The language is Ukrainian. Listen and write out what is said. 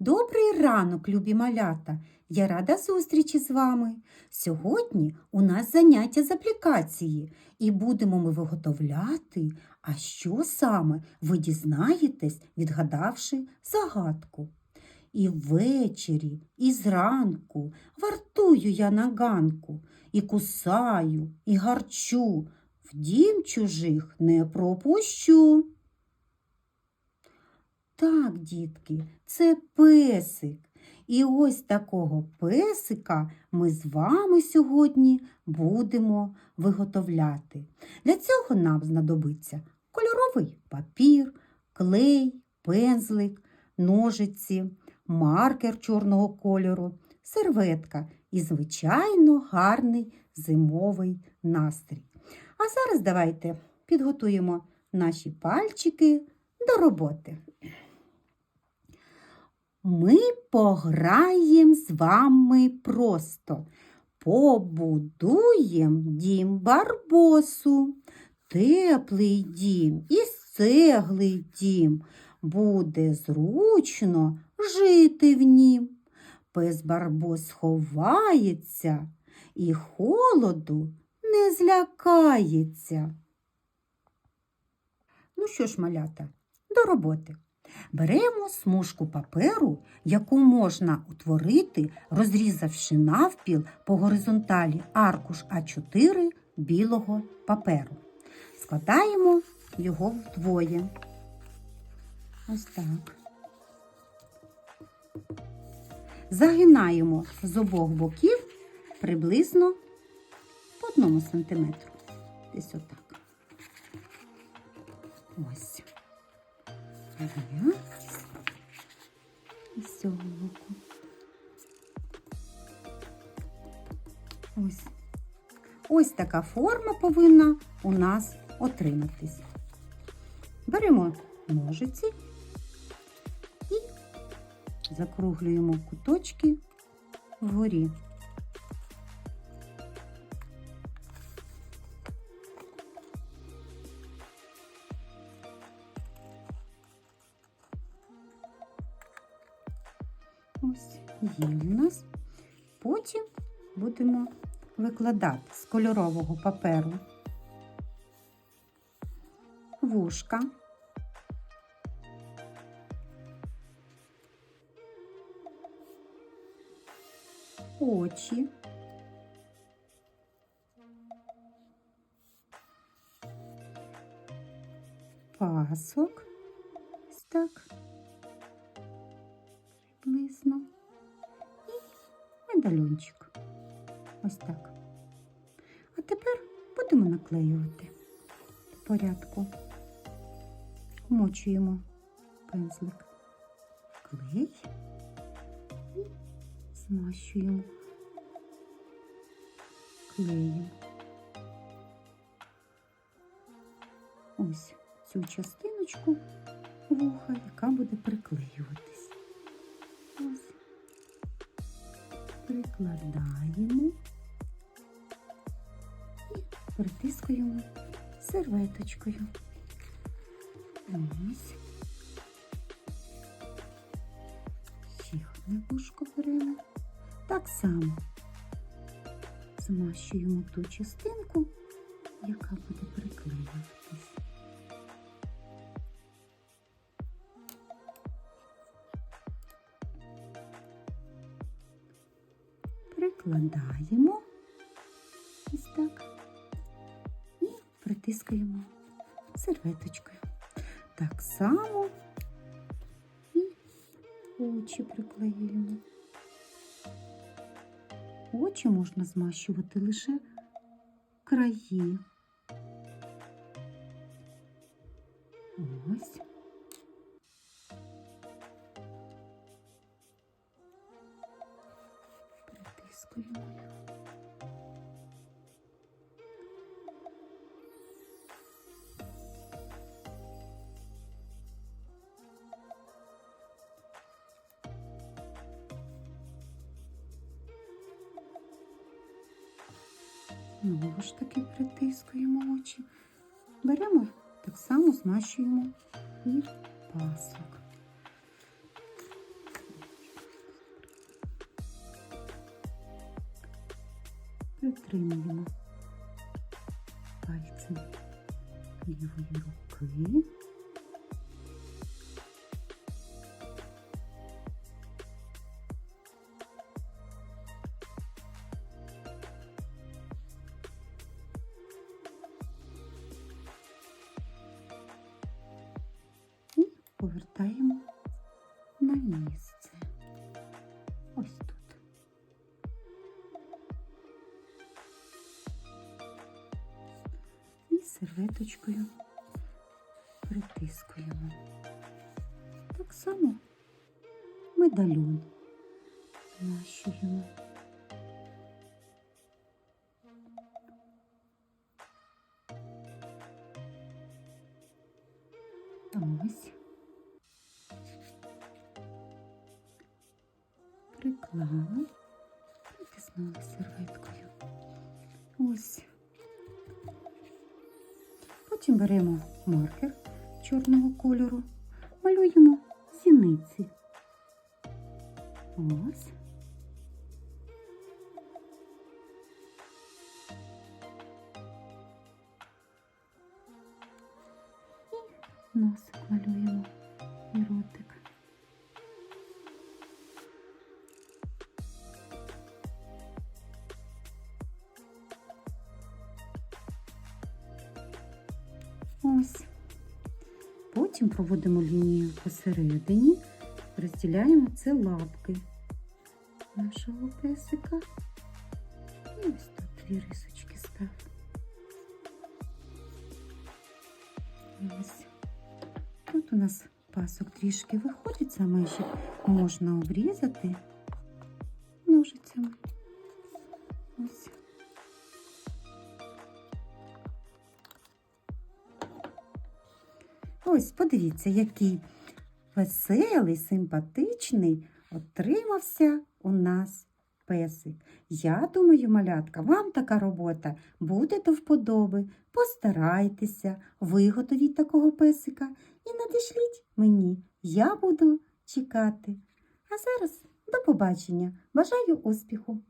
Добрий ранок, любі малята! Я рада зустрічі з вами. Сьогодні у нас заняття з аплікації і будемо ми виготовляти, а що саме ви дізнаєтесь, відгадавши загадку. І ввечері, і зранку вартую я на ганку, і кусаю, і гарчу, в дім чужих не пропущу. Так, дітки, це песик. І ось такого песика ми з вами сьогодні будемо виготовляти. Для цього нам знадобиться кольоровий папір, клей, пензлик, ножиці, маркер чорного кольору, серветка і, звичайно, гарний зимовий настрій. А зараз давайте підготуємо наші пальчики до роботи. Ми пограєм з вами просто. Побудуєм дім барбосу. Теплий дім і цеглий дім. Буде зручно жити в нім. Пес барбос ховається і холоду не злякається. Ну що ж, малята, до роботи. Беремо смужку паперу, яку можна утворити, розрізавши навпіл по горизонталі аркуш А4 білого паперу. Складаємо його вдвоє. Ось так. Загинаємо з обох боків приблизно по одному сантиметру. Десь отак. Ось. Є. І з цього боку. Ось. Ось така форма повинна у нас отриматись. Беремо ножиці і закруглюємо куточки вгорі. Є у нас. Потім будемо викладати з кольорового паперу вушка. Очі. Пасок. Ось так. Приблизно. І. Ось так. А тепер будемо наклеювати по порядку. Вмочуємо пензлик в клей і змащуємо клеєм. Ось цю частиночку вуха, яка буде приклеюватись. Прикладаємо і притискуємо серветочкою. Ось. Ще одне вушко беремо. Так само змащуємо ту частинку, яка буде приклеюватись. Прикладаємо ось так і притискаємо серветочкою. Так само і очі приклеюємо. Очі можна змащувати лише краї. Притискуємо. Знову ж таки притискуємо очі. Беремо, так само змащуємо і пасок. Притримуємо пальцем лівої руки. Повертаємо серветочкою притискуємо. Так само медальон змащуємо. Ось. Приклали, притиснули серветкою. Ось. Потім беремо маркер чорного кольору, малюємо зіниці. Ось. І носик малюємо і ротик. Ось. Потім проводимо лінію посередині, розділяємо це лапки нашого песика. І ось тут дві рисочки став. Ось. Тут у нас пасок трішки виходить за межі, можна обрізати ножицями. Ось, подивіться, який веселий, симпатичний отримався у нас песик. Я думаю, малятка, вам така робота буде до вподоби. Постарайтеся, виготовіть такого песика і надішліть мені. Я буду чекати. А зараз до побачення. Бажаю успіху!